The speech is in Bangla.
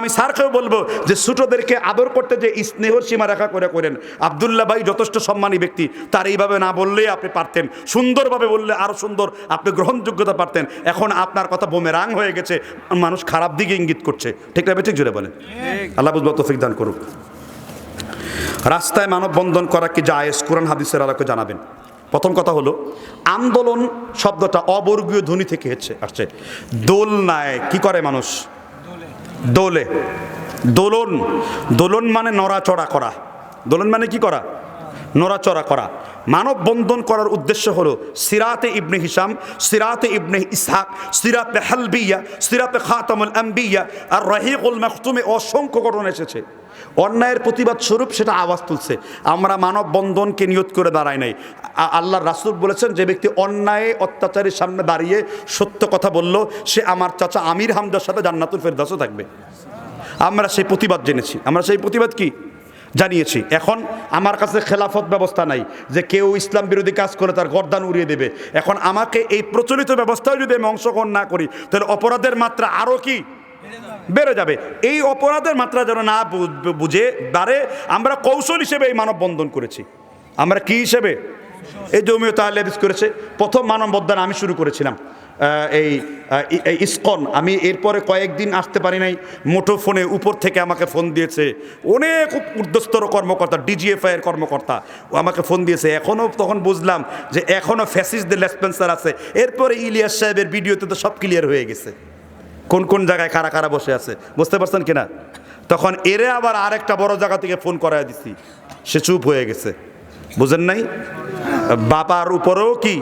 আমি স্যারকেও বলব যে ছোটদেরকে আদর করতে যে স্নেহর সীমা রেখা করে করেন। আবদুল্লাহ ভাই যথেষ্ট সম্মানী ব্যক্তি তার এইভাবে না বললেই আপনি পারতেন। সুন্দরভাবে বললে আরও সুন্দর আপনি গ্রহণযোগ্যতা পারতেন। এখন আপনার কথা বোমে বোমেরাং হয়ে গেছে মানুষ খারাপ দিকে ইঙ্গিত করছে। ঠিক না ঠিক জুড়ে বলেন। আল্লাহ বুঝব তফিক দান করুক। রাস্তায় মানববন্ধন করা কি জায়েজ? কোরআন হাদিসের আলোকে জানাবেন। প্রথম কথা হলো আন্দোলন শব্দটা অবর্গীয় ধ্বনি থেকে হচ্ছে আসছে দোলনায় কি করে মানুষ? দোলে। দোলন। দোলন মানে নড়াচড়া করা। দোলন মানে কি করা? নড়াচড়া করা। মানববন্ধন করার উদ্দেশ্য হলো সিরাতে ইবনে হিসাম সিরাতে ইবনে ইসহাক, সিরাতে হালবিয়া, সিরাতে খাতামুল আম্বিয়া, আর রহিকুল মাখতুমে অসংখ্য ঘটনা এসেছে। অন্যায়ের প্রতিবাদ স্বরূপ সেটা আওয়াজ তুলছে। আমরা মানববন্ধনকে নিয়ত করে দাঁড়াই নাই। আল্লাহ রাসুল বলেছেন, যে ব্যক্তি অন্যায়, অত্যাচারের সামনে দাঁড়িয়ে সত্য কথা বলল, সে আমার চাচা আমির হামদার সাথে জান্নাতুল ফেরদাসও থাকবে। আমরা সেই প্রতিবাদ জেনেছি। আমরা সেই প্রতিবাদ কি? জানিয়েছি। এখন আমার কাছে খেলাফত ব্যবস্থা নাই যে কেউ ইসলাম বিরোধী কাজ করে তার গরদান উড়িয়ে দেবে। এখন আমাকে এই প্রচলিত ব্যবস্থায় যদি আমি অংশগ্রহণ না করি, তাহলে অপরাধের মাত্রা আরও কি? বেড়ে যাবে। এই অপরাধের মাত্রা যেন না বুঝে বাড়ে, আমরা কৌশল হিসেবে এই মানববন্ধন করেছি। আমরা কি হিসেবে? এই জমিও তাহলে করেছে। প্রথম মানব মানববন্ধন আমি শুরু করেছিলাম। এই ইস্কন। আমি এরপরে কয়েকদিন আসতে পারি নাই। মুঠো ফোনে উপর থেকে আমাকে ফোন দিয়েছে। অনেক ঊর্ধ্বস্তর কর্মকর্তা, ডিজিএফআই এর কর্মকর্তা, ও আমাকে ফোন দিয়েছে। এখনও তখন বুঝলাম যে এখনও ফ্যাসিসদের লেসপেন্সার আছে। এরপরে ইলিয়াস সাহেবের ভিডিওতে তো সব ক্লিয়ার হয়ে গেছে। কোন কোন জায়গায় কারা কারা বসে আছে? বুঝতে পারছেন কিনা? তখন এরে আবার আরেকটা বড় জায়গা থেকে ফোন করায় দিছি। সে চুপ হয়ে গেছে। বুঝেন নাই? বাবার উপরেও কি